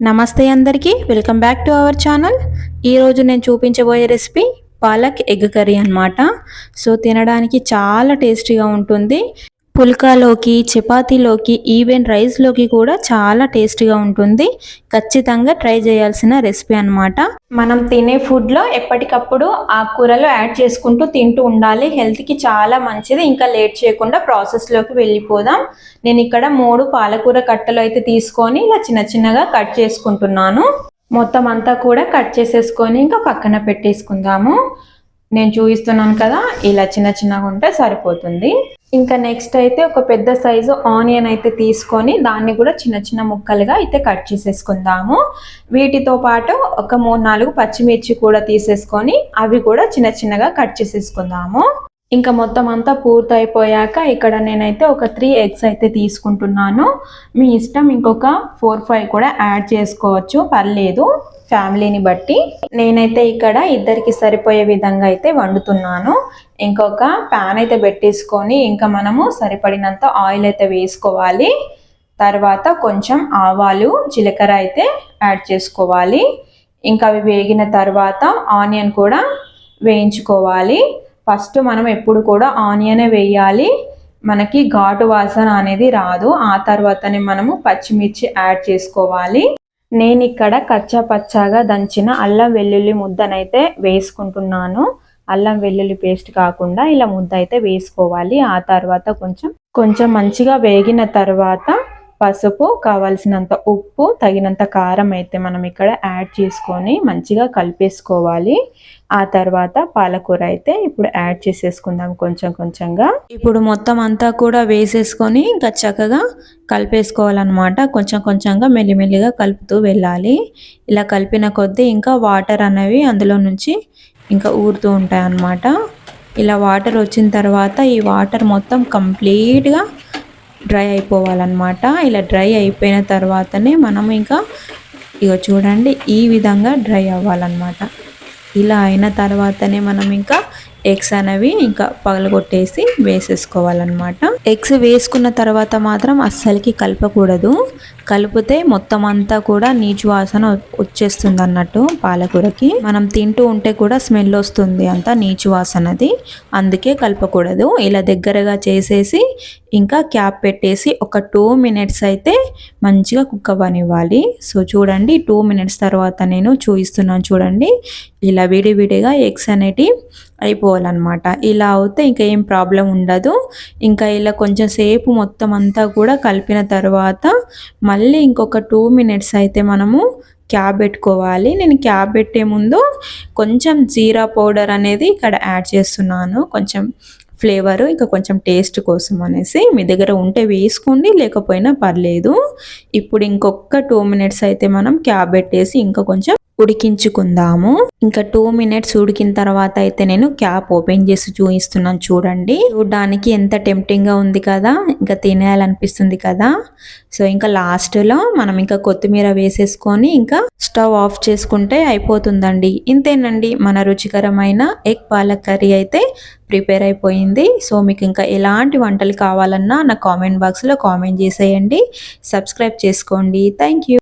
నమస్తే అందరికీ. Welcome back to our channel ఈరోజు నేను చూపించబోయే రెసిపీ పాలక్ ఎగ్ కర్రీ అనమాట సో తినడానికి చాలా టేస్టీగా ఉంటుంది. పుల్కాలోకి చపాతీలోకి ఈవెన్ రైస్లోకి కూడా చాలా టేస్టీగా ఉంటుంది. ఖచ్చితంగా ట్రై చేయాల్సిన రెసిపీ అనమాట మనం తినే ఫుడ్లో ఎప్పటికప్పుడు ఆకుకూరలు యాడ్ చేసుకుంటూ తింటూ ఉండాలి. హెల్త్కి చాలా మంచిది. ఇంకా లేట్ చేయకుండా ప్రాసెస్లోకి వెళ్ళిపోదాం. నేను ఇక్కడ మూడు పాలకూర కట్టలు అయితే తీసుకొని ఇలా చిన్న చిన్నగా కట్ చేసుకుంటున్నాను. మొత్తం అంతా కూడా కట్ చేసేసుకొని ఇంకా పక్కన పెట్టేసుకుందాము. నేను చూపిస్తున్నాను కదా ఇలా చిన్న చిన్నగా ఉంటే సరిపోతుంది. ఇంకా నెక్స్ట్ అయితే ఒక పెద్ద సైజు ఆనియన్ అయితే తీసుకొని దాన్ని కూడా చిన్న చిన్న ముక్కలుగా అయితే కట్ చేసేసుకుందాము. వీటితో పాటు ఒక మూడు నాలుగు పచ్చిమిర్చి కూడా తీసేసుకొని అవి కూడా చిన్న చిన్నగా కట్ చేసేసుకుందాము. ఇంకా మొత్తం అంతా పూర్తయిపోయాక ఇక్కడ నేనైతే ఒక త్రీ ఎగ్స్ అయితే తీసుకుంటున్నాను. మీ ఇష్టం ఇంకొక ఫోర్ ఫైవ్ కూడా యాడ్ చేసుకోవచ్చు. పర్లేదు ఫ్యామిలీని బట్టి. నేనైతే ఇక్కడ ఇద్దరికి సరిపోయే విధంగా అయితే వండుతున్నాను. ఇంకొక ప్యాన్ అయితే పెట్టేసుకొని ఇంకా మనము సరిపడినంత ఆయిల్ అయితే వేసుకోవాలి. తర్వాత కొంచెం ఆవాలు జీలకర్ర అయితే యాడ్ చేసుకోవాలి. ఇంకా అవి వేగిన తర్వాత ఆనియన్ కూడా వేయించుకోవాలి. ఫస్ట్ మనం ఎప్పుడు కూడా ఆనియనే వేయాలి. మనకి ఘాటు వాసన అనేది రాదు. ఆ తర్వాతనే మనము పచ్చిమిర్చి యాడ్ చేసుకోవాలి. నేను ఇక్కడ కచ్చా పచ్చాగా దంచిన అల్లం వెల్లుల్లి ముద్దనైతే వేసుకుంటున్నాను. అల్లం వెల్లుల్లి పేస్ట్ కాకుండా ఇలా ముద్ద అయితే వేసుకోవాలి. ఆ తర్వాత కొంచెం కొంచెం మంచిగా వేగిన తర్వాత పసుపు కావాల్సినంత ఉప్పు తగినంత కారం అయితే మనం ఇక్కడ యాడ్ చేసుకొని మంచిగా కలిపేసుకోవాలి. ఆ తర్వాత పాలకూర అయితే ఇప్పుడు యాడ్ చేసేసుకుందాం కొంచెం కొంచెంగా. ఇప్పుడు మొత్తం అంతా కూడా వేసేసుకొని ఇంకా చక్కగా కలిపేసుకోవాలన్నమాట. కొంచెం కొంచెంగా మెల్లిమెల్లిగా కలుపుతూ వెళ్ళాలి. ఇలా కలిపిన కొద్దీ ఇంకా వాటర్ అనేవి అందులో నుంచి ఇంకా ఊరుతూ ఉంటాయి అన్నమాట ఇలా వాటర్ వచ్చిన తర్వాత ఈ వాటర్ మొత్తం కంప్లీట్గా డ్రై అయిపోవాలన్నమాట. ఇలా డ్రై అయిపోయిన తర్వాతనే మనం ఇంకా ఇక చూడండి ఈ విధంగా డ్రై అవ్వాలన్నమాట. ఇలా అయిన తర్వాతనే మనం ఇంకా ఎగ్స్ అనేవి ఇంకా పగలగొట్టేసి వేసేసుకోవాలన్నమాట. ఎగ్స్ వేసుకున్న తర్వాత మాత్రం అస్సలకి కలపకూడదు. కలిపితే మొత్తం అంతా కూడా నీచు వాసన వచ్చేస్తుంది అన్నట్టు పాలకూరకి. మనం తింటూ ఉంటే కూడా స్మెల్ వస్తుంది అంతా నీచు వాసనది. అందుకే కలపకూడదు. ఇలా దగ్గరగా చేసేసి ఇంకా క్యాప్ పెట్టేసి ఒక టూ మినిట్స్ అయితే మంచిగా కుక్ అవ్వనివ్వాలి. సో చూడండి టూ మినిట్స్ తర్వాత నేను చూపిస్తున్నాను చూడండి. ఇలా విడివిడిగా ఎగ్స్ అనేటివి అయిపోవాలన్నమాట. ఇలా అవుతే ఇంకా ఏం ప్రాబ్లం ఉండదు. ఇంకా ఇలా కొంచెం సేపు మొత్తం అంతా కూడా కలిపిన తర్వాత మళ్ళీ ఇంకొక టూ మినిట్స్ అయితే మనము క్యాబ్ పెట్టుకోవాలి. నేను క్యాబ్ పెట్టే ముందు కొంచెం జీరా పౌడర్ అనేది ఇక్కడ యాడ్ చేస్తున్నాను. కొంచెం ఫ్లేవర్ ఇంకా కొంచెం టేస్ట్ కోసం అనేసి. మీ దగ్గర ఉంటే వేసుకోండి లేకపోయినా పర్లేదు. ఇప్పుడు ఇంకొక టూ మినిట్స్ అయితే మనం క్యాబ్ పెట్టేసి ఇంకా కొంచెం ఉడికించుకుందాము. ఇంకా టూ మినిట్స్ ఉడికిన తర్వాత అయితే నేను క్యాప్ ఓపెన్ చేసి చూపిస్తున్నాను చూడండి. చూడడానికి ఎంత టెంప్టింగ్గా ఉంది కదా ఇంకా తినేయాలనిపిస్తుంది కదా. సో ఇంకా లాస్ట్లో మనం ఇంకా కొత్తిమీర వేసేసుకొని ఇంకా స్టవ్ ఆఫ్ చేసుకుంటే అయిపోతుందండి. ఇంతేనండి మన రుచికరమైన ఎగ్ పాలక్ కర్రీ అయితే ప్రిపేర్ అయిపోయింది. సో మీకు ఇంకా ఎలాంటి వంటలు కావాలన్నా నా కామెంట్ బాక్స్లో కామెంట్ చేసేయండి. సబ్స్క్రైబ్ చేసుకోండి. Thank you.